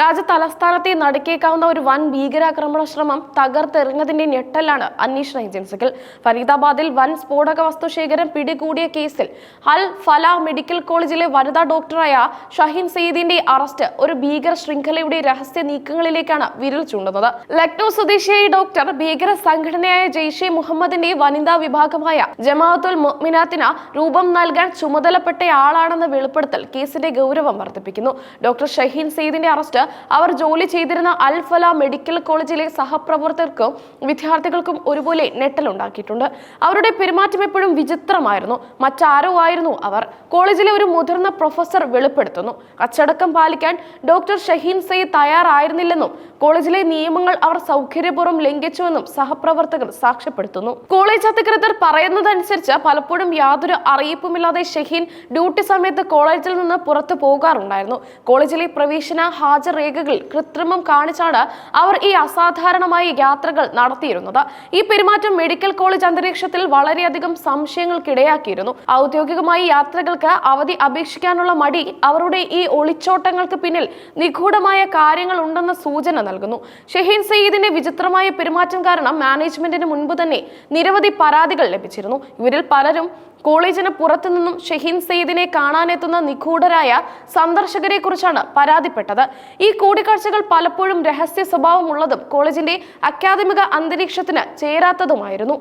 രാജ്യ തലസ്ഥാനത്തെ നടുക്കേക്കാവുന്ന ഒരു വൻ ഭീകരാക്രമണ ശ്രമം തകർത്തെറിഞ്ഞതിന്റെ ഞെട്ടലാണ് അന്വേഷണ ഏജൻസികൾ. ഫരീദാബാദിൽ വൻ സ്ഫോടക വസ്തു ശേഖരം പിടികൂടിയ കേസിൽ അൽ ഫല മെഡിക്കൽ കോളേജിലെ വനിതാ ഡോക്ടറായ ഷഹീൻ സയ്യിദിന്റെ അറസ്റ്റ് ഒരു ഭീകര ശൃംഖലയുടെ രഹസ്യ നീക്കങ്ങളിലേക്കാണ് വിരൽ ചൂണ്ടുന്നത്. ലക്നൌ സ്വദേശിയായ ഡോക്ടർ ഭീകര സംഘടനയായ ജെയ്ഷെ മുഹമ്മദിന്റെ വനിതാ വിഭാഗമായ ജമാഅത്തുൽ മുഅ്മിനാത്തിന് രൂപം നൽകാൻ ചുമതലപ്പെട്ടയാളാണെന്ന വെളിപ്പെടുത്തൽ കേസിന്റെ ഗൗരവം വർദ്ധിപ്പിക്കുന്നു. ഡോക്ടർ ഷഹീൻ സെയ്ദിന്റെ അറസ്റ്റ് അവർ ജോലി ചെയ്തിരുന്ന അൽഫല മെഡിക്കൽ കോളേജിലെ സഹപ്രവർത്തകർക്കും വിദ്യാർത്ഥികൾക്കും ഒരുപോലെ ഞെട്ടലുണ്ടാക്കിയിട്ടുണ്ട്. അവരുടെ പെരുമാറ്റം എപ്പോഴും വിചിത്രമായിരുന്നു. മറ്റാരോ ആയിരുന്നു അവർ. കോളേജിലെ ഒരു മുതിർന്ന പ്രൊഫസർ വെളിപ്പെടുത്തുന്നു. അച്ചടക്കം പാലിക്കാൻ ഡോക്ടർ ഷഹീൻ സയ്യിദ് തയ്യാറായിരുന്നില്ലെന്നും കോളേജിലെ നിയമങ്ങൾ അവർ സൗകര്യപൂർവം ലംഘിച്ചുവെന്നും സഹപ്രവർത്തകർ സാക്ഷ്യപ്പെടുത്തുന്നു. കോളേജ് അധികൃതർ പറയുന്നതനുസരിച്ച് പലപ്പോഴും യാതൊരു അറിയിപ്പുമില്ലാതെ ഷഹീൻ ഡ്യൂട്ടി സമയത്ത് കോളേജിൽ നിന്ന് പുറത്തു പോകാറുണ്ടായിരുന്നു. കോളേജിലെ പ്രവേശന ഹാജർ രേഖകൾ കൃത്രിമം കാണിച്ചാണ് അവർ ഈ അസാധാരണമായ യാത്രകൾ നടത്തിയിരുന്നത്. ഈ പെരുമാറ്റം മെഡിക്കൽ കോളേജ് അന്തരീക്ഷത്തിൽ വളരെയധികം സംശയങ്ങൾക്കിടയാക്കിയിരുന്നു. ഔദ്യോഗികമായി യാത്രകൾക്ക് അവധി അപേക്ഷിക്കാനുള്ള മടി അവരുടെ ഈ ഒളിച്ചോട്ടങ്ങൾക്ക് പിന്നിൽ നിഗൂഢമായ കാര്യങ്ങൾ ഉണ്ടെന്ന സൂചന നൽകുന്നു. ഷഹീൻ സയ്യിദിന്റെ വിചിത്രമായ പെരുമാറ്റം കാരണം മാനേജ്മെന്റിന് മുൻപ് തന്നെ നിരവധി പരാതികൾ ലഭിച്ചിരുന്നു. ഇവരിൽ പലരും കോളേജിന് പുറത്തുനിന്നും ഷഹീൻ സെയ്ദിനെ കാണാനെത്തുന്ന നിഗൂഢരായ സന്ദർശകരെ കുറിച്ചാണ് പരാതിപ്പെട്ടത്. ഈ കൂടിക്കാഴ്ചകൾ പലപ്പോഴും രഹസ്യ സ്വഭാവമുള്ളതും കോളേജിന്റെ അക്കാദമിക അന്തരീക്ഷത്തിന് ചേരാത്തതുമായിരുന്നു.